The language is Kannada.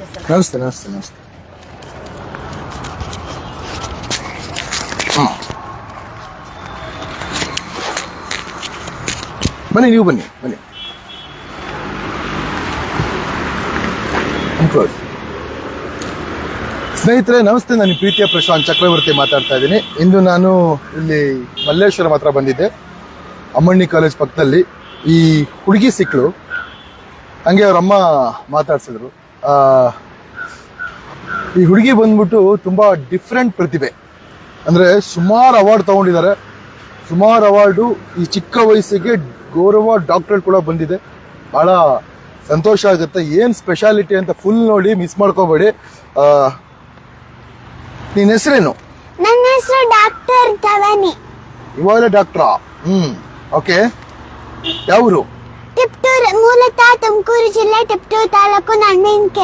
ನಮಸ್ತೆ ನಮಸ್ತೆ ನಮಸ್ತೆ ಹ್ಮ್. ಬನ್ನಿ, ನೀವು ಬನ್ನಿ ಬನ್ನಿ. ಸ್ನೇಹಿತರೆ, ನಮಸ್ತೆ. ನಾನು ಪ್ರೀತಿಯ ಪ್ರಶಾಂತ್ ಚಕ್ರವರ್ತಿ ಮಾತಾಡ್ತಾ ಇದ್ದೀನಿ. ಇಂದು ನಾನು ಇಲ್ಲಿ ಮಲ್ಲೇಶ್ವರ ಮಾತ್ರ ಬಂದಿದ್ದೆ. ಅಮ್ಮಣ್ಣಿ ಕಾಲೇಜ್ ಪಕ್ಕದಲ್ಲಿ. ಈ ಹುಡುಗಿ ಸಿಕ್ಕಳು ಹಂಗೆ ಅವ್ರ ಅಮ್ಮ ಮಾತಾಡ್ಸಿದ್ರು. ಈ ಹುಡುಗಿ ಬಂದ್ಬಿಟ್ಟು ತುಂಬ ಡಿಫ್ರೆಂಟ್ ಪ್ರತಿಭೆ. ಅಂದರೆ ಸುಮಾರು ಅವಾರ್ಡ್ ತಗೊಂಡಿದ್ದಾರೆ. ಸುಮಾರು ಅವಾರ್ಡು ಈ ಚಿಕ್ಕ ವಯಸ್ಸಿಗೆ ಗೌರವ ಡಾಕ್ಟ್ರೇಟ್ ಕೂಡ ಬಂದಿದೆ. ಬಹಳ ಸಂತೋಷ ಆಗುತ್ತೆ. ಏನು ಸ್ಪೆಷಾಲಿಟಿ ಅಂತ ಫುಲ್ ನೋಡಿ ಮಿಸ್ ಮಾಡ್ಕೋಬೇಡಿ. ನಿನ್ನ ನಿನ್ ಹೆಸರೇನು? ನನ್ನ ಹೆಸರು ಡಾಕ್ಟರ್ ಧವನಿ. ಇವಾಗಲೇ ಡಾಕ್ಟ್ರಾ ಹ್ಮ್ ಓಕೆ ಯಾವೂರು? ತುಮಕೂರು ಜಿಲ್ಲೆ ಟಿಪ್ಟೂರು ತಾಲೂಕು ನನ್ನಿನ್ಕೆ